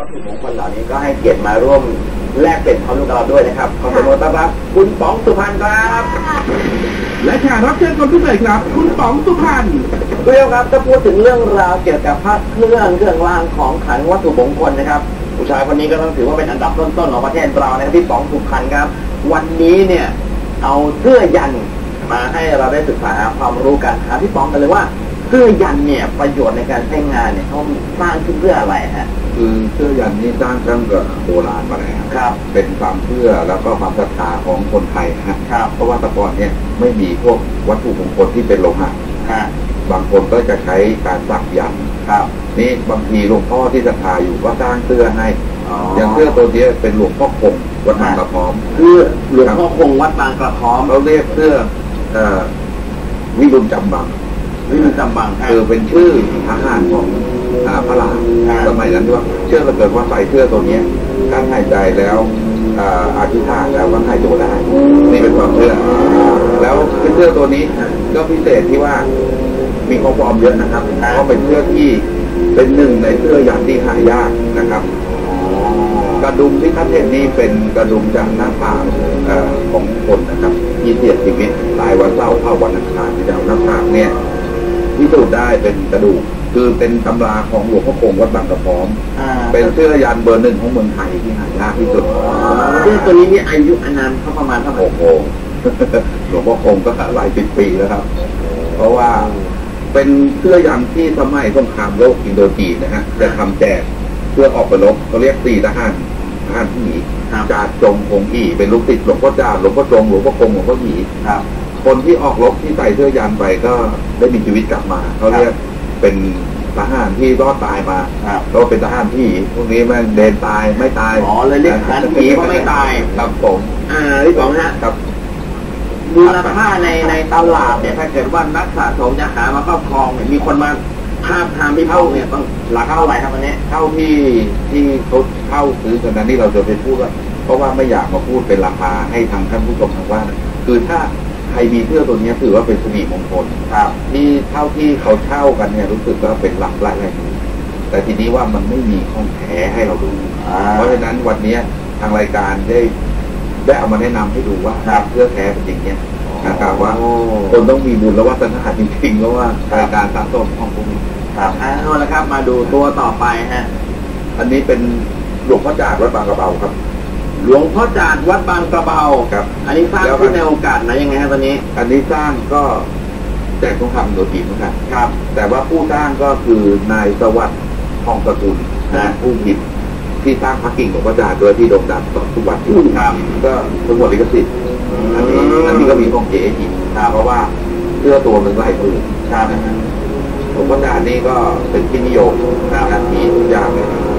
วัตถุมงคลเหล่านี้ก็ให้เกียรติมาร่วมแลกเปลี่ยนความรู้กับเราด้วยนะครับ ขอเสียงปรบมือต้อนรับ คุณป๋องสุพรรณครับ และแขกรับเชิญคนพิเศษครับ คุณป๋องสุพรรณคุณผู้ชมครับถ้าพูดถึงเรื่องราวเกี่ยวกับพระเครื่องเครื่องรางของขลังวัตถุมงคลนะครับผู้ชายคนนี้ก็ต้องถือว่าเป็นอันดับต้นๆของประเทศเรานะครับพี่ป๋องสุพรรณครับ วันนี้เนี่ยเอาเสื้อยันมาให้เราได้ศึกษาหาความรู้กันถามพี่ป๋องกันเลยว่า เสื้อยันเนี่ยประโยชน์ในการใช้งานเนี่ยเขาสร้างขึ้นเพื่ออะไรฮะคือเสื้อยันนี้สร้างตั้งแต่โบราณมาแล้วครับ เป็นความเชื่อแล้วก็ความศรัทธาของคนไทยนะฮะครับเพราะว่าแต่ก่อนเนี่ยไม่มีพวกวัตถุมงคลที่เป็นโลหะฮะบางคนก็จะใช้การสักยันต์ครับ นี่บางทีหลวงพ่อที่ศรัทธาอยู่ก็สร้างเสื้อให้อ๋อออย่างเสื้อตัวเนี้ยเป็นหลวงพ่อคงวัดบางกระพร้อมคือหลวงพ่อคงวัดบางกระพร้อมเขาเรียกเสื้อเอ่อวิรุณจำบัง วิมันจำบังฮะคือเป็นชื่อทหารของอ่าพระรามอ่าสมัยนั้นที่ว่าเชื่อเหลือเกินว่าใส่เสื้อตัวเนี้ยการหายใจแล้วอ่าอธิษฐานแล้วก็หายตัวได้นี่เป็นความเชื่อแล้วเสื้อตัวนี้ก็พิเศษที่ว่ามีของปลอมเยอะนะครับเพราะเป็นเสื้อที่เป็นหนึ่งในเสื้อยันที่หายากนะครับกระดุมที่ท่านเห็นนี่เป็นกระดุมจากหน้าผากเอ่อของคนนะครับที่เสียชีวิตตายวันเสาร์เข้าวันอังคารที่จะเอาหน้าผากเนี่ย พิสูจน์ได้เป็นกระดูก คือเป็นตำราของหลวงพ่อคงวัดบางกระพร้อมอ่าเป็นเสื้อยันเบอร์หนึ่งของเมืองไทยที่หายากที่สุดเสื้อตัวนี้นี่อายุอานามเขาประมาณเท่าไหร่โอ้โหหลวงพ่อคงก็หลายสิบปีแล้วครับ เพราะว่าเป็นเสื้อยันที่สมัยสงครามโลกอินโดจีนนะฮะจะทำแจกเพื่อออกไปรบเขาเรียกสี่ทหารทหารที่หนีครับจาจงคงอีเป็นลูกติดหลวงพ่อจาหลวงพ่อจงหลวงพ่อคงหลวงพ่อหยี ครับคนที่ออกรบที่ใส่เสื้อยันไปก็ได้มีชีวิตกลับมาเขาเรียกเป็นทหารที่รอดตายมาครับก็เป็นทหารที่พวกนี้แม่งเดินตายไม่ตายอ๋อเลยเรียกทหารผีเพราะไม่ตายครับผมอ่าพี่ป๋องฮะครับมูลค่าในในตลาดเนี่ยถ้าเกิดว่านักสะสมจะหามาครอบครองเนี่ยมีคนมาทาบทามพี่เท่าเนี่ยต้องราคาเท่าไหร่ครับวันนี้เท่าที่ที่เขาเช่าซื้อกันนั้นที่เราจะไปพูดว่าเพราะว่าไม่อยากมาพูดเป็นราคาให้ทางท่านผู้ชมทางบ้านคือถ้า ใครมีเสื้อตัวนี้ถือว่าเป็นสิริมงคลครับที่เท่าที่เขาเช่ากันเนี่ยรู้สึกว่าเป็นหลักหลายหลายหมื่นแต่ทีนี้ว่ามันไม่มีของแท้ให้เราดูอ่าเพราะฉะนั้นวันเนี้ยทางรายการได้ได้เอามาแนะนำให้ดูว่าครับเสื้อแท้เป็นอย่างเนี้ยนะครับว่าโอ้คนต้องมีบุญและวัฒนธรรมจริงๆเพราะว่ารายการสะสมของพวกนี้ครับอ่าเอาละครับ มาดูตัวต่อไปฮะ อันนี้เป็นหลวงพ่อจาดวัดบางกระเบาครับ หลวงพ่อจาดวัดบางกระเบาครับ อันนี้สร้างแล้วขึ้นในโอกาสไหนยังไงครับตอนนี้ อันนี้สร้างก็แจกทองคำโดยทีมเหมือนกันครับ แต่ว่าผู้สร้างก็คือนายสวัสดิ์ทองสกุลนะผู้ผิดที่สร้างพระกิ่งหลวงพ่อจาดด้วยที่โด่งดังต่อทุกวันนี้ครับก็ทั้งหมดลิขสิทธิ์อันนี้อันนี้ก็มีของเก๋อีกนะเพราะว่าเสื้อตัวหนึ่งไล่หมื่นครับนะฮะหลวงพ่อจาดนี่ก็เป็นที่นิยมนะมีทุกอย่างเลยตั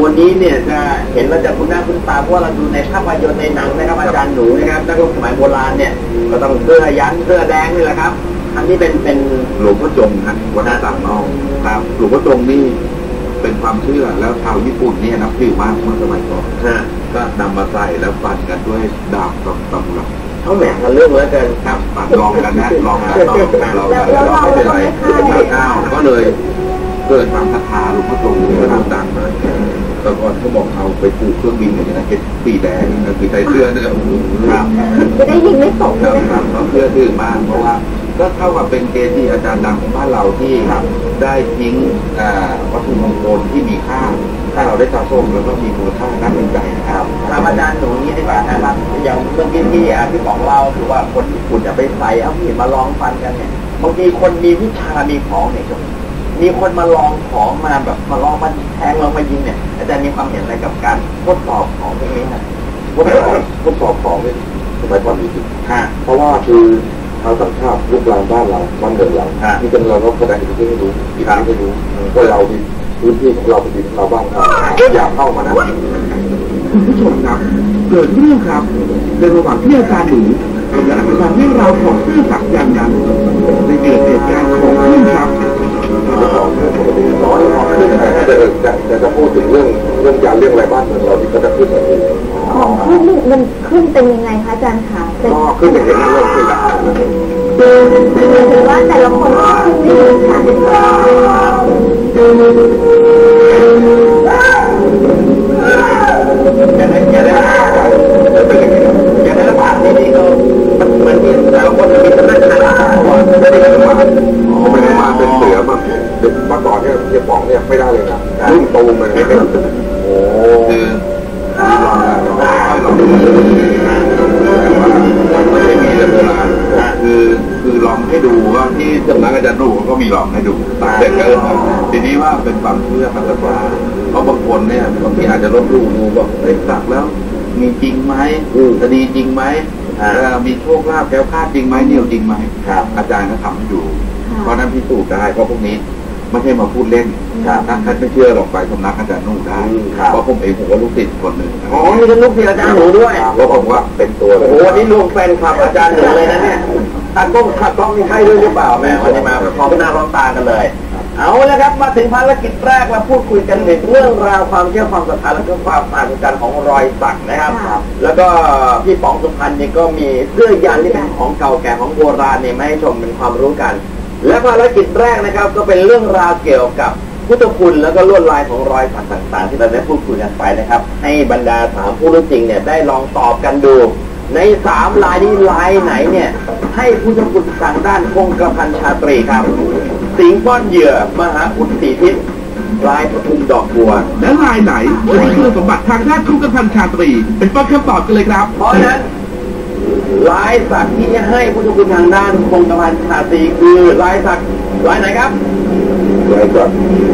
วนี้เนี่ยจะเห็นเราจะคุ้นหน้าคุ้นตาเพราะว่าเราดูในภาพยนตร์ในหนังนะครับอาจารย์หนูนะครับนักรบสมัยโบราณเนี่ยก็ต้องเสื้อยันเสื้อแดงนี่แหละครับ อันนี้เป็นเป็นหลวงพ่อจงฮะวัดหน้าต่างนอกครับหลวงพ่อจงนี่เป็นความเชื่อแล้วชาวญี่ปุ่นเนี่ยนับถือมากเมื่อสมัยก่อนฮะก็นำมาใส่แล้วฟันกันด้วยดาบกับตำรับเขาแหมกันเรื่องเหลือเกินครับปัดลองกันนะลองกันลองกันลองกันแล้วไม่เป็นไรไม่ก้าวก็เลย เกิดความศรัทธาหลวงพ่อจงก็ทำตามมาแต่ก่อนเขาบอกเอาไปปลูกเครื่องบินอย่างนี้นะเป็นปีแดงนะคือใส่เสื้อเนี่ยโอ้โหครับจะได้ยิงไม่ตกคเลรับยครับเขาเชื่อถือมากเพราะว่าก็เท่ากับเป็นเกจิอาจารย์ดังของบ้านเราที่ได้ทิ้งอ่าวัตถุมงคลที่มีค่า ถ้าเราได้สะสมแล้วก็มีมูลค่าด้านใจนะครับถามอาจารย์หนูนี้ดีกว่านะครับอย่างเมื่อกี้ที่อะพี่บอกเราคือว่าคนญี่ปุ่นจะไปใส่เอามีดมาลองฟันกันเนี่ยบางทีคนมีวิชามีของเนี่ย มีคนมาลองของมาแบบมาลองมาแทงลองมายิงเนี่ยอาจารย์มีความเห็นอะไรกับการทดสอบของพวกนี้นะทดสอบทดสอบของเนี่ยสมัยก่อนมีจริงฮะเพราะว่าคือชาวต่างชาติลูกหลานบ้านเราบ้านเดิมเราฮะที่เป็นเราก็แสดงอิทธิพลให้รู้อีกครั้งให้รู้ว่าเรามีพื้นที่ของเราเป็นดินของเราบ้างครับอย่าเข้ามานะคุณผู้ชมครับ เกิดเรื่องครับในระหว่างที่อาจารย์หนูกำลังอธิบายเรื่องราวของเสื้อสักยันต์นั้นได้เกิดเหตุการณ์ของขึ้นครับจะบอกเรื่องปกติ น้อยออกขึ้นแต่แต่จะพูดถึงเรื่องเรื่องยาเรื่องอะไรบ้านเมืองเราที่ก็าจะขึ้นแบบนี้ของขึ้นมันขึ้นเป็นยังไงคะอาจารย์คะก็ขึ้นอย่างนั้เริ่มขึ้นแล้วคือว่าแต่ละคนก็ขึ้นไม่เหมือนกันจะได้จะได้จะเป็นยังไง ดูแต่ว่าไม่ใช่มีแต่โบราณคือคือลองให้ดูว่าที่สำนักอาจารย์หนูก็มีลองให้ดูแต่ก็ทีนี้ว่าเป็นความเชื่อมากกว่าเพราะบางคนเนี่ยบางทีอาจจะลบลู่ดูบอกเฮ้ยสักแล้ว มีจริงไหมคดีจริงไหมมีโชคลาภแก้วคาดจริงไหมเหนียวจริงไหมครับอาจารย์ก็ทำให้ดูเพราะฉะนั้นพิสูจน์ได้เพราะพวกนี้ ไม่ใช่มาพูดเล่นถ้าท่านไม่เชื่อหรอกไปสำนักอาจารย์นุ่งได้ครับเพราะผมเองผมก็ลูกศิษย์คนหนึ่งอ๋อนี่เป็นลูกศิษย์อาจารย์หนูด้วยเพราะผมว่าเป็นตัวโอ้โหวันนี้รวมแฟนคลับอาจารย์หนูเลยนะเนี่ยตากล้องขัดกล้องมีใครด้วยหรือเปล่าแหม่วันนี้มาพร้อมหน้าพร้อมตากันเลย เอาละครับมาถึงภารกิจแรกเราพูดคุยกันถึงเรื่องราวความเชื่อความศรัทธาและก็ความมหัศจรรย์ของรอยสักนะครับครับแล้วก็พี่ป๋องสุพรรณนี่ก็มีเสื้อยันที่เป็นของเก่าแก่ของโบราณเนี่ยมาให้ชมเป็นความรู้กัน และภารกิจแรกนะครับ ก็เป็นเรื่องราวเกี่ยวกับพุทธคุณแล้วก็ลวดลายของรอยสักต่างๆ ที่เราได้พูดคุยกันไปนะครับ ให้บรรดาสามผู้รู้จริงเนี่ยได้ลองตอบกันดู ในสามลายนี้ลายไหนเนี่ย ให้พุทธคุณทางด้านคงกระพันชาตรีครับ สิงห์ป้อนเหยื่อมหาอุดสีทิศลายปทุมดอกบัว และลายไหนจะมีคุณสมบัติทางด้านคุกพันชาตรี เป็นต้นคำตอบกันเลยครับ เพราะฉะนั้น ลายสักที่จะให้พุทธคุณทางด้านคงกระพันชาตรีคือลายสักลายไหนครับอะไรก่อน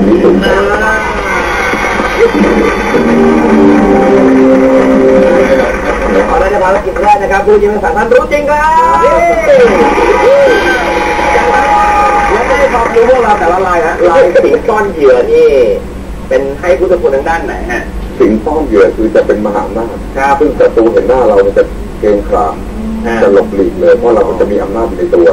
พิสูจน์เอาละในภารกิจแรกนะครับผู้ยิงสังท่านรู้จริงครับและได้ความรู้พวกเราแต่ละลายฮะลายสิงก้อนเหยื่อนี่ เป็นให้พุทธคุณทางด้านไหนฮะสิงซ่อนเหยื่อคือจะเป็นมหาอำนาจครับซึ่งศัตรูเห็นหน้าเราเนี่ยจะ เกรงขามฮะจะหลบหลีกเลยเพราะเราจะมีอำนาจอยู่ในตัว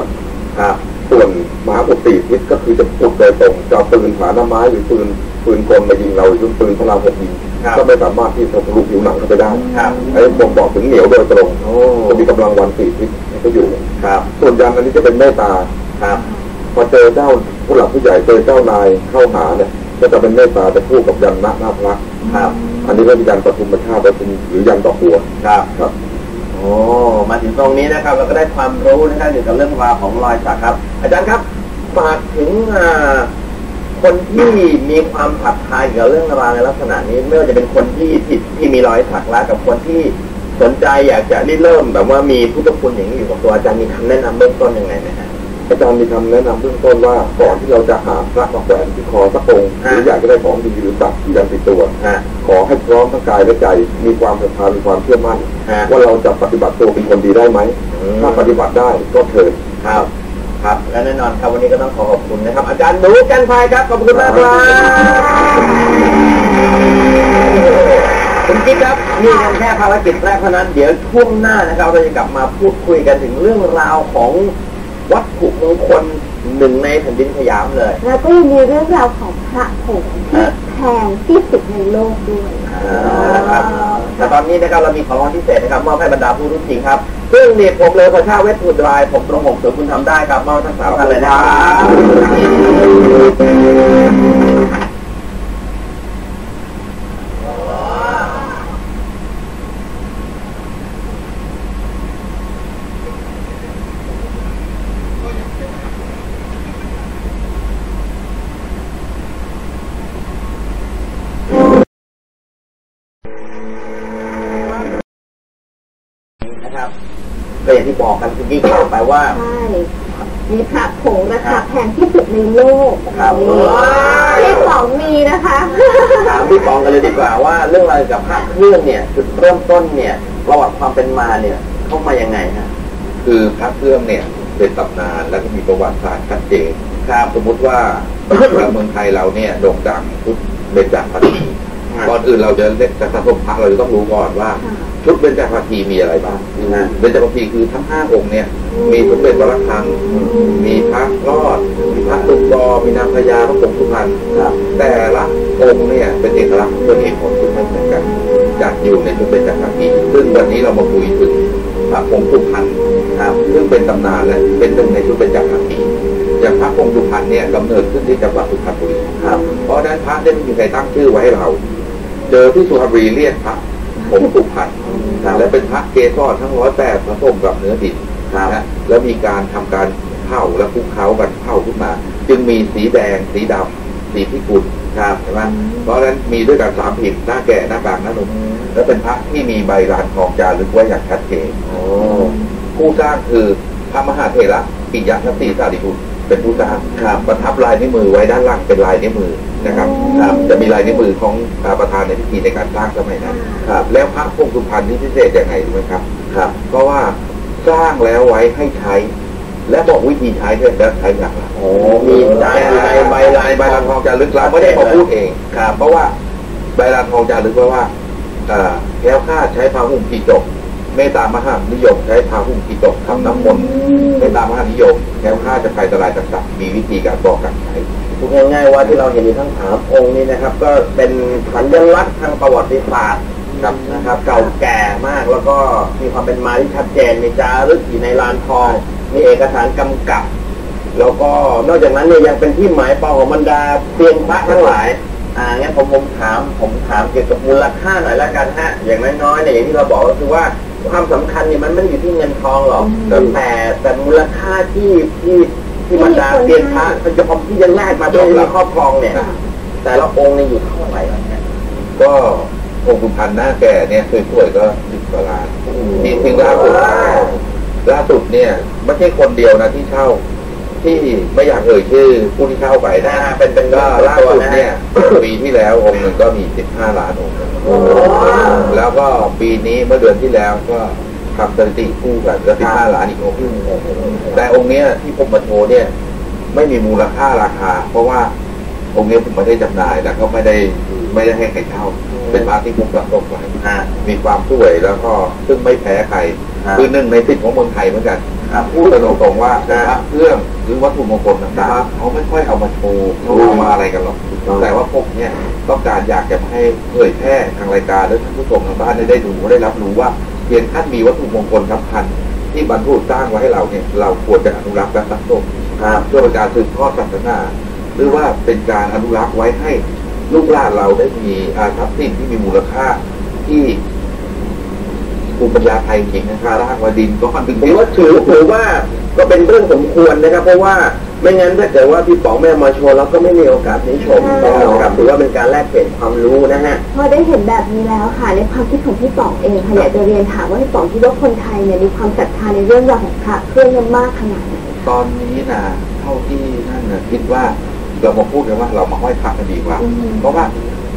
ครับส่วนมหาอุตติทิศก็คือจะปุดโดยตรงจะเอาปืนผาหน้าไม้หรือปืนปืนกลมายิงเราหรือปืนพลาหกยิงครับก็ไม่สามารถที่จะทะลุผิวหนังเข้าไปได้ครับไอ้ผมบอกถึงเหนียวโดยตรงโอ้จะมีกำลังวันสี่ทิศให้เขาอยู่ครับส่วนยันอันนี้จะเป็นเมตตาครับพอเจอเจ้าผู้หลักผู้ใหญ่เจอเจ้านายเข้าหาเนี่ยก็จะเป็นเมตตาจะคู่กับยันหน้าหน้าพระครับ อันนี้ก็เป็นยันปฐุมชาติปฐุมหรือยันดอกบัวครับครับ โอ้มาถึงตรงนี้นะครับ เราก็ได้ความรู้นะครับเกี่ยวกับเรื่องราวของรอยสักครับ อาจารย์ครับฝากถึงคนที่มีความผัดทายเกี่ยวกับเรื่องราวในลักษณะนี้ไม่ว่าจะเป็นคนที่ผิดที่มีรอยสักแล้วกับคนที่สนใจอยากจะริเริ่มแบบว่ามีพุทธคุณอย่างนี้อยู่กับตัวอาจารย์มีคำแนะนำเบื้องต้นยังไงไหมครับ อาจารย์มีคำแนะนำเบื้องต้นว่าก่อนที่เราจะหาพระมาแขวนที่คอสักองค์หฮะรืออยากจะได้ของดีหรือสักที่ยันติดตัวฮะขอให้พร้อมทั้งกายและใจ มีความศรัทธามีความเชื่อมั่นฮะว่าเราจะปฏิบัติตัวเป็นคนดีได้ไหมอืมถ้าปฏิบัติได้ก็เถิดครับครับและแน่นอนครับวันนี้ก็ต้องขอขอบคุณนะครับ อาจารย์หนูกันภัยครับขอบคุณมากครับคุณกิ๊กครับนี่ยังแค่ภารกิจแรกเท่านั้นเดี๋ยวช่วงหน้านะครับเราจะกลับมาพูดคุยกันถึงเรื่องราวของ วัตถุมงคลหนึ่งในแผ่นดินสยามเลย แล้วก็ยังมีเรื่องราวของพระผงที่แพงที่สุดในโลกด้วยนะครับแต่ตอนนี้นะครับเรามีของรางวัลพิเศษนะครับมอบให้บรรดาผู้รู้จริงครับซึ่งนี่ผมเลยพระชาเวทพูดราย ผมตรงหกเสือคุณทำได้ครับมอบทั้งสามท่านเลยนะครับนะครับ ก็อย่างที่บอกกันคุณยิ่งบอกไปว่าใช่มีพระผงราคาแพงที่สุดในโลกครับที่สองมีนะคะถามพี่ปองกันเลยดีกว่าว่า เรื่องราวเกี่ยวกับพระเครื่องเนี่ยจุดเริ่มต้นเนี่ยประวัติความเป็นมาเนี่ยเข้ามายังไงฮะคือพระเครื่องเนี่ยเป็นตำนานแล้วก็มีประวัติศาสตร์ชัดเจนครับสมมติว่าเมืองไทยเราเนี่ยโด่งดังชุดเบญจพรรณี ก่อนอื่นเราจะเล่นจะสะสมพระเราจะต้องรู้ก่อนว่าค่ะชุดเบญจพรรณีมีอะไรบ้างนะเบญจพรรณีคือทั้งห้าองค์เนี่ย มีสมเด็จวรคัง มีพระรอด มีพระตุกกอมีนางพญาพระผงสุพรรณครับแต่ละองค์เนี่ยเป็นเอกลักษณ์ของตัวเองของชุดไม่เหมือนกันจัดอยู่ในชุดเบญจพรรณีซึ่งวันนี้เรามาคุยถึงพระผงสุพรรณครับซึ่งเป็นตำนานและเป็นหนึ่งในชุดเบญจพรรณีอย่างพระผงสุพรรณเนี่ยกำเนิดขึ้นที่จังหวัดสุพรรณบุรีครับเพราะฉะนั้นพระได้ไม่มีใครตั้งชื่อไว้ให้เรา เจอที่สุพรรณบุรีเรียกพระผงสุพรรณและเป็นพระเกศรทั้งร้อยแปดผสมกับเนื้อดินครับนะแล้วมีการทำการเผาและคลุกเคล้ากันเผาขึ้นมา จึงมีสีแดงสีดำสีพิกุลครับใช่ไหมเพราะฉะนั้นมีด้วยกันสามพิมพ์หน้าแก่หน้ากลางหน้าหนุ่มและเป็นพระที่มีใบลานทองจารึกไว้อย่างชัดเจนโอ้ผู้สร้างคือพระมหาเถระปิยทัตติสารีบุตร เป็นผู้สร้างครับประทับลายนิ้วมือไว้ด้านล่างเป็นลายนิ้วมือนะครับครับจะมีลายนิ้วมือของประธานในพิธีในการสร้างสมัยนั้นครับแล้วพระพงสุพรรณนี่พิเศษยังไงรู้ไหมครับครับเพราะว่าสร้างแล้วไว้ให้ใช้ และบอกวิธีใช้ด้วยแล้วใช้อย่างไรโอ้มีใจอยู่ในใบลานใบลานทองจารึกเราไม่ได้มาพูดเองครับเพราะว่าใบลานทองจารึกแปลว่าเอ่อแคล้วคลาใช้พาหุ่มปีจกเมตตามหานิยมใช้พาหุ่มปีจกทำน้ำมนต์ แคล้วคลาดจะไปตรายต่างๆมีวิธีการบอกการใช้พูดง่ายๆว่าที่เราเห็นอยู่ทั้งสามองค์นี้นะครับ ก็เป็นสัญลักษณ์ทางประวัติศาสตร์ครับนะครับ เก่าแก่มากแล้วก็มีความเป็นมาที่ชัดเจน มีจารึกอยู่ในลานทอง มีเอกสารกำกับ แล้วก็นอกจากนั้นเนี่ยยังเป็นที่หมายปองของบรรดาเซียนพระทั้งหลายอ่างั้นผมผมถามผมถามเกี่ยวกับมูลค่าหน่อยละกันฮะอย่างน้อยๆเนี่ยอย่างที่เราบอกก็คือว่า ความสำคัญเนี่ยมันไม่ได้อยู่ที่เงินทองหรอกอืมแต่แต่มูลค่าที่ที่ที่บรรดาเซียนพระโดยเฉพาะที่ยังแรกมาโดยมีครอบครองเนี่ยแต่ละองค์เนี่ยอยู่เท่าไหร่ละเนี่ยก็องค์สุพรรณหน้าแก่เนี่ยสวยๆก็สิบกว่าล้านจริงๆล่าสุดล่าสุดเนี่ยไม่ใช่คนเดียวนะที่เช่า ที่ไม่อยากเอ่ยชื่อผู้ที่เช่าไปนะอ่าเป็นเป็นก็ล่าสุดนะฮะเนี่ยปีที่แล้วองค์หนึ่งก็มีสิบห้าล้านองค์โอ้แล้วก็ปีนี้เมื่อเดือนที่แล้วก็ทำสถิติคู่กันก็สิบห้าล้านอีกองค์หนึ่งแต่องค์เนี้ยที่ผมมาโชว์เนี่ย ไม่มีมูลค่าราคา เพราะว่าองค์เนี้ยผมไม่ได้จำหน่ายแล้วก็ไม่ได้ไม่ได้ให้ใครเช่าเป็นพระที่ผมสะสมไว้อ่ามีความสวยแล้วก็ซึ่งไม่แพ้ใครครับคือหนึ่งในสิบของเมืองไทยเหมือนกันครับ พูดกันตรงๆว่าครับพระเครื่องหรือวัตถุมงคลต่างๆเขาไม่ค่อยเอามาโชว์เขาเอามาอะไรกันหรอกแต่ว่าพวกเนี้ยต้องการอยากจะให้เผยแพร่ทางรายการและท่านผู้ชมทางบ้านได้ได้ดูได้รับรู้ว่าเพียงท่านมีวัตถุมงคลสำคัญที่บรรพุสร้างไว้ให้เราเนี่ยเราควรจะอนุรักษ์และสะสมครับเพื่อเป็นการสืบทอดศาสนาหรือว่าเป็นการอนุรักษ์ไว้ให้ลูกหลานเราได้มีอาทรัพย์สินที่มีมูลค่าที่ ภูมิปัญญาไทยจริงนะครับร่างว่าดินก็มันถึงผมว่าถือถือว่าก็เป็นเรื่องสมควรนะครับ เพราะว่าไม่งั้นถ้าเกิดว่าพี่ป๋องไม่เอามาโชว์เราก็ไม่มีโอกาสได้ชมนะครับถือว่าเป็นการแลกเปลี่ยนความรู้นะฮะพอได้เห็นแบบนี้แล้วค่ะในความคิดของพี่ป๋องเองค่ะอยากจะเรียนถามว่าพี่ป๋องคิดว่าคนไทยเนี่ยมีความศรัทธาในเรื่องราวของพระเครื่องกันมากขนาดไหนตอนนี้นะเท่าที่นั่นนะคิดว่าเรามาพูดกันว่าเรามาห้อยพระกันดีกว่าอืมเพราะว่า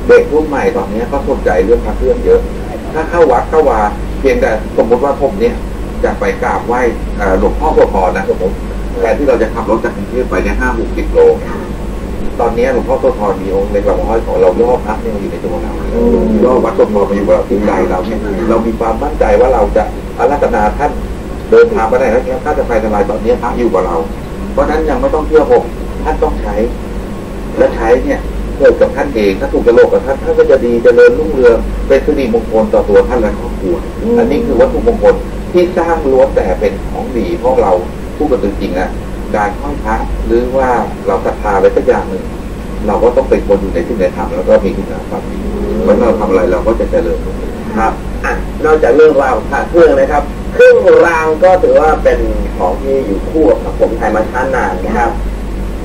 เด็กรุ่นใหม่ตอนนี้ก็สนใจเรื่องพระเครื่องเยอะ ถ้าเข้าวัดเข้าวา เพียงแต่สมมติว่าผมเนี่ยจะไปกราบไหว้เอ่อหลวงพ่อโสธรนะสมมติแทนที่เราจะขับรถจากกรุงเทพไปเนี่ยห้าหกสิบโลค่ะตอนนี้หลวงพ่อโสธรมีองค์เล็กเราห้อยของเราย่อพระเนี่ยอยู่ในตัวเราอืมย่อวัดโสธรมาอยู่กับเราที่ใจเราเนี่ยเรามีความมั่นใจว่าเราจะอารัตนาท่านเดินทางไปไหนแล้วแค่ถ้าจะไปทลายตอนนี้พระอยู่กับเรา เพราะฉะนั้นยังไม่ต้องเชื่อผมท่านต้องใช้ และใช้เนี่ยเกิดกับท่านเองถ้าถูกกระโหลกกับท่านท่านก็จะดีเจริญรุ่งเรืองเป็นสิริมงคลต่อตัวท่านและครอบครัวอืมอันนี้คือวัตถุมงคลที่สร้างล้วนแต่เป็นของดีเพราะเราผู้กันจริงๆนะการห้อยพระหรือว่าเราศรัทธาอะไรสักอย่างหนึ่งเราก็ต้องเป็นคนอยู่ในที่ในธรรมแล้วก็มีคุณธรรมดีเพราะเราทำอะไรเราก็จะเจริญครับอะนอกจากเรื่องราวของพระเครื่องนะครับ เครื่องรางก็ถือว่าเป็นของที่อยู่คู่กับสังคมไทยมาช้านานนะครับ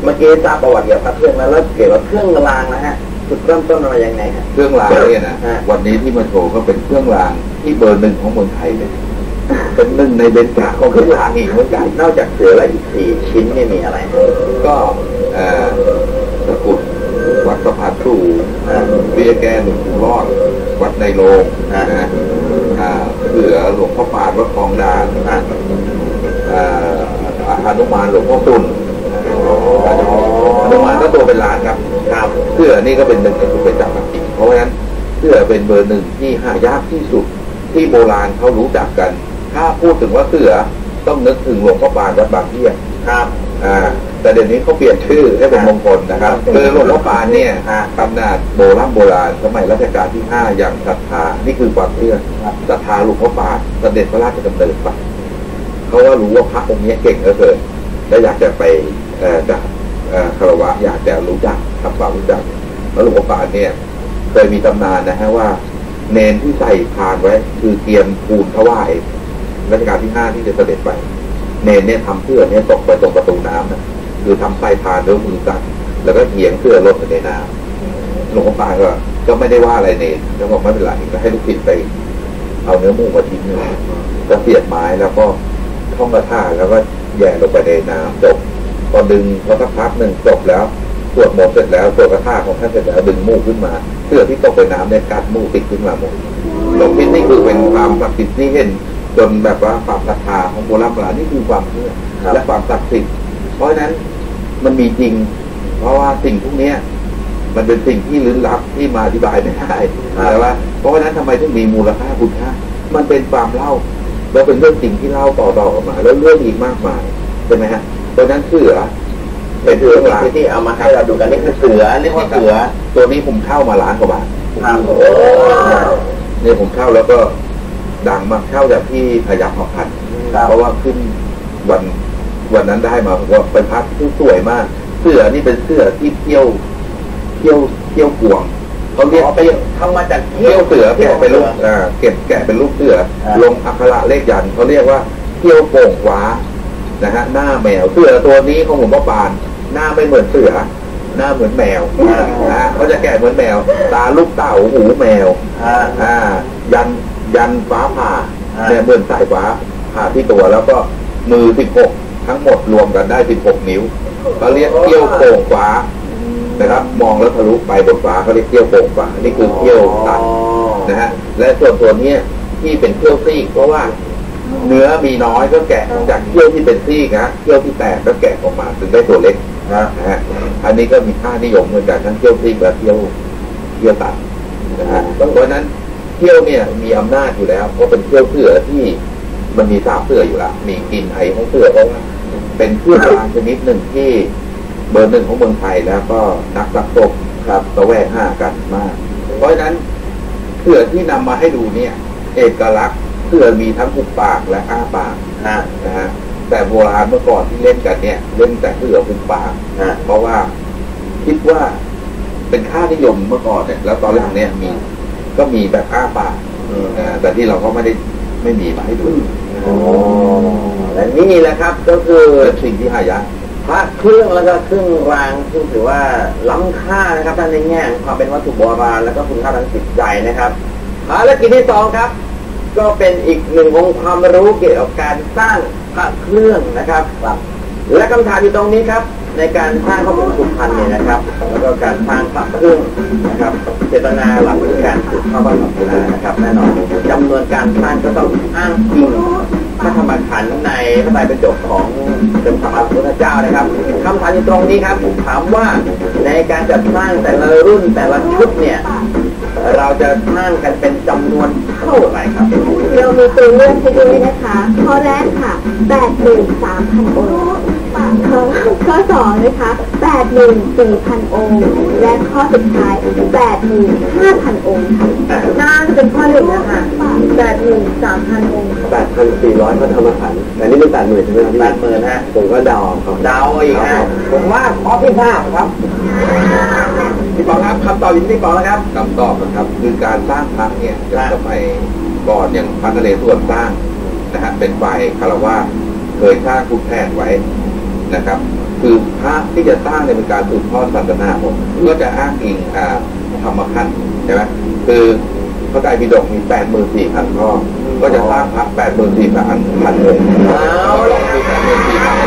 เมื่อกี้ทราบประวัติเกี่ยวกับพระเครื่องแล้วแล้วเกี่ยวกับเครื่องรางนะฮะจุดเริ่มต้นมายังไงฮะ เครื่องรางเนี่ยนะฮะ วันนี้ที่มาโชว์ก็เป็นเครื่องรางที่เบอร์หนึ่งของเมืองไทยเลยเป็นหนึ่งในเบญจของเครื่องรางอีกเหมือนกันนอกจากเสือแล้วอีกสี่ชิ้นเนี่ยมีอะไรฮะก็เอ่อตะกรุดวัดสะพานสูงอ่าเบี้ยแก้หลวงปู่รอด วัดในโรงนะอ่าอ่าเสือหลวงพ่อปานวัดคลองดานอ่าอ่าฮานุมานหลวงพ่อตุล ฮานุมานก็ตัวเป็นล้านครับครับเสื้อนี่ก็เป็นหนึ่งในสุดเป็นจักรพรรดิเพราะฉะนั้นเสื้อเป็นเบอร์หนึ่งที่หายากที่สุดที่โบราณเขารู้จักกัน ถ้าพูดถึงว่าเสือต้องนึกถึงหลวงพ่อปานวัดบางเที่ยงครับ อ่า แต่เดี๋ยวนี้เขาเปลี่ยนชื่อให้เป็นมงคลนะครับคือหลวงพ่อปานเนี่ยตำนานโบราณโบราณสมัยรัชกาลที่ห้าอย่างศรัทธา นี่คือความเชื่อศรัทธาหลวงพ่อปานเสด็จพระราชดำเนินไปเขาว่ารู้ว่าพระองค์นี้เก่งเหลือเกินและอยากจะไป จะเอ่คารวะอยากจะรู้จักทำความรู้จักแล้วหลวงพ่อปานเนี่ยเคยมีตำนานนะฮะว่า เนนที่ใส่พานไว้ คือเตรียมปูนถวายรัชกาลที่ห้าที่จะเสด็จไป เนนเนี่ยทำเสื้อเนี่ยตกไปตรงประตูน้ำนะคือทำใส่พานด้วยมือกันแล้วก็เหยียงเสื้อลดไปในน้ำหลวงพ่อปานก็ก็ไม่ได้ว่าอะไรเนรแล้วบอกไม่เป็นไรก็ให้ลูกศิษย์ไป เอาเนื้อหมูมาทิ้งเลยก็เสียบไม้แล้วก็ท่องกระถาแล้วก็แย่ลงไปในน้ำจบ พอดึงพอสักพักหนึ่งจบแล้วสวดมนต์เสร็จแล้วสวดกระถาของท่านเสร็จแล้วดึงมูกขึ้นมาเสื้อที่ตกไปน้ำเนี่ยกัดมูกติดขึ้นมาหมดหลวงพี่นี่คือเป็นความศักดิ์สิทธิ์ที่เห็นจนแบบว่าความศรัทธาของโบราณโบราณนี่คือความเชื่อและความศักดิ์สิทธิ์เพราะฉะนั้นมันมีจริง เพราะว่าสิ่งพวกเนี้ยมันเป็นสิ่งที่ลึกลับที่มาอธิบายไม่ได้แต่ว่าเพราะฉะนั้นทำไมถึงมีมูลค่าคุณค่ามันเป็นความเล่าแล้วเป็นเรื่องจริงที่เล่าต่อๆกันมา แล้วเรื่องอีกมากมายใช่ไหมฮะ เพราะฉะนั้นเสือเป็นคือเรื่องราวที่เอามาให้เราดูกันนี่คือเสือเรียกว่าเสือตัวนี้ผมเข้ามาล้านกว่าบาทครับโอ้เนี่ยผมเข้าแล้วก็ดังมากเข้าจากที่พยัคฆ์หอพันธุ์ครับเพราะว่าขึ้นวันวันนั้นได้มาผมว่าเป็นพัดที่สวยมาก เสือนี่เป็นเสือที่เที่ยวเที่ยวเที่ยวกวงเขาเรียกอ๋อไปทำมาจากเที่ยวเสือแกะเป็นลูกเสืออ่าเก็บแกะเป็นลูกเสืออ่าลงอักขระเลขยันต์เขาเรียกว่าเที่ยวโป่งฟ้า นะฮะหน้าแมวเสือตัวนี้ของผมพ่อปาน หน้าไม่เหมือนเสือ หน้าเหมือนแมวนะฮะเขาจะแกะเหมือนแมว ตาลูกเต่าหูแมวอ่าอ่ายันยันฟ้าผ่าเนี่ยเหมือนสายฟ้าผ่าที่ตัวแล้วก็มือสิบหกทั้งหมดรวมกันได้สิบหกนิ้วเขาเรียกเที่ยวโป่งฟ้านะครับ มองแล้วทะลุไปบนฟ้าเขาเรียกเที่ยวโป่งฟ้านี่คือเที่ยวตัดนะฮะและส่วนตัวเนี้ยที่เป็นเที่ยวซีกเพราะว่า เนื้อมีน้อยก็แกะจากเที่ยวที่เป็นซีกนะเที่ยวที่แตกก็แกะออกมาถึงได้ตัวเล็กนะฮะอันนี้ก็มีค่านิยมเหมือนกันทั้งเที่ยวซีกและเที่ยวเที่ยวตัดนะฮะเพราะฉะนั้นเที่ยวเนี่ยมีอำนาจอยู่แล้วเพราะเป็นเที่ยวเสือที่มันมีสาบเสืออยู่ล้วมีกลิ่นไอของเสือเพราะว่าเป็นเพื่อนรางชนิดหนึ่งที่เบอร์หนึ่งของเมืองไทยแล้วก็นักสักตกครับตะแวกห้ากันมาก เพราะฉะนั้นเสือที่นำมาให้ดูเนี่ย เอกลักษณ์ เสือมีทั้งหุบปากและอ้าปากฮะนะฮะแต่โบราณเมื่อก่อนที่เล่นกันเนี่ย เล่นแต่เสือหุบปากฮะเพราะว่าคิดว่าเป็นค่านิยมเมื่อก่อนเนี่ย แล้วตอนหลังเนี่ยมีก็มีแบบอ้าปากอืมนะแต่ที่เราก็ไม่ได้ไม่มีมาให้ดูโอ้และนี่แหละครับก็คือเป็นสิ่งที่หายากพระเครื่องแล้วก็เครื่องรางซึ่งถือว่าล้ำค่านะครับท่านในแง่ของความเป็นวัตถุโบราณแล้วก็คุณค่าทางจิตใจนะครับภารกิจที่สองครับ ก็เป็นอีกหนึ่งองค์ความรู้เกี่ยวกับการสร้างพระเครื่องนะครับครับและคำถามอยู่ตรงนี้ครับ ในการสร้างพระพุทธสุพรรณเนี่ยนะครับแล้วก็การสร้างพระเครื่องนะครับ เจตนาหลักคือการสืบทอดพระศาสนานะครับแน่นอนจำนวนการสร้างก็ต้องอ้างอิงพระธรรมขันธ์ในพระไตรปิฎกของเป็นธรรมพระพุทธเจ้านะครับคำถามอยู่ตรงนี้ครับถามว่าในการจัดสร้างแต่ละรุ่นแต่ละชุดเนี่ย เราจะสร้างกันเป็นจำนวนเท่าไหร่ครับเรามีตัวเลือกให้ด้วยนะคะ ข้อแรกค่ะ83,000องค์ข้อข้อสองนะคะ84,000องค์และข้อสุดท้าย85,000องค์ค่ะน่าจะเป็นข้อหนึ่งนะคะ83,000องค์แปดพันสี่ร้อยพระธรรมขันแต่นี่เป็นแปดหมื่นใช่ไหมแปดหมื่นฮะผมก็เดาครับเดาอีกฮะผมว่าข้อที่ห้าครับ พี่ปองครับคำตอบอยู่ที่พี่ปองแล้วครับคำตอบนะครับ คือการสร้างพระเนี่ยจะสมัยก่อนอย่างพระนเรศวรสร้างนะฮะเป็นฝ่ายคารวะเคยสร้างคุณแผนไว้นะครับ คือพระที่จะสร้างเนี่ยเป็นการสืบทอดศาสนาผมก็จะอ้างอิงอ่าธรรมขันธ์ใช่ไหมคือพระไตรปิฎกมีแปดหมื่นสี่พันข้อก็จะสร้างพระแปดหมื่นสี่พันพันเลยเอาละคือแ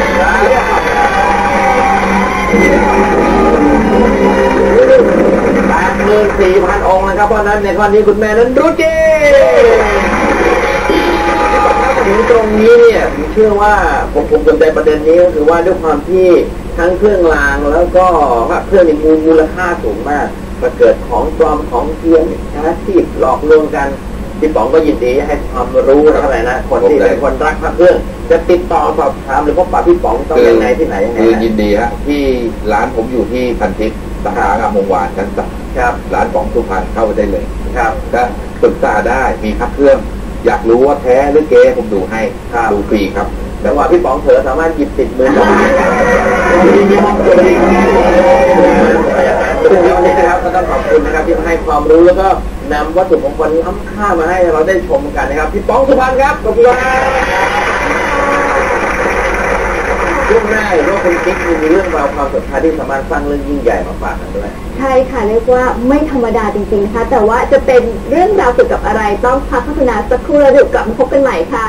แปดหมื่นสี่พันองค์นะครับ เพราะฉะนั้นในข้อนี้คุณแม่นั้นรู้จริงถึงตรงนี้เนี่ยผมเชื่อว่าผมผมสนใจประเด็นนี้ก็คือว่าด้วยความที่ทั้งเครื่องรางแล้วก็พระเครื่องในมูลมูลค่าสูงมากมาเกิดของปลอมของเทียมแท้ที่หลอกลวงกันพี่ป๋องก็ยินดีให้ความรู้เท่าไหร่นะคนที่เป็นคนรักพระเครื่อง จะติดต่อสอบถามหรือพบปะพี่ป๋องต้องยังไงที่ไหนยังไงคือนะยินดีฮะที่ร้านผมอยู่ที่พันทิพย์ สาขางามวงวานชั้นสามครับร้านของสุพรรณเข้าไปได้เลยครับก็ปรึกษาได้มีพักเครื่อง อยากรู้ว่าแท้หรือเก๊ผมดูให้ครับดูฟรีครับจังหวะพี่ป๋องเผลอสามารถหยิบติดมือได้ซึ่งวันนี้นะครับก็ต้องขอบคุณนะครับที่มาให้ความรู้แล้วก็นำวัตถุมงคลล้ำค่ามาให้เราได้ชมกันนะครับ พี่ป๋องสุพรรณครับขอบคุณครับ ช่วงหน้าเห็นคิดมีเรื่องราวความสัมพันธ์ที่สามารถสร้างเรื่องยิ่งใหญ่มาฝากกันด้วยใช่ค่ะเรียกว่าไม่ธรรมดาจริงๆนะคะแต่ว่าจะเป็นเรื่องราวเกี่ยวกับอะไรต้องพักโฆษณาสักครู่แล้วเดี๋ยวกลับมาพบกันใหม่ค่ะ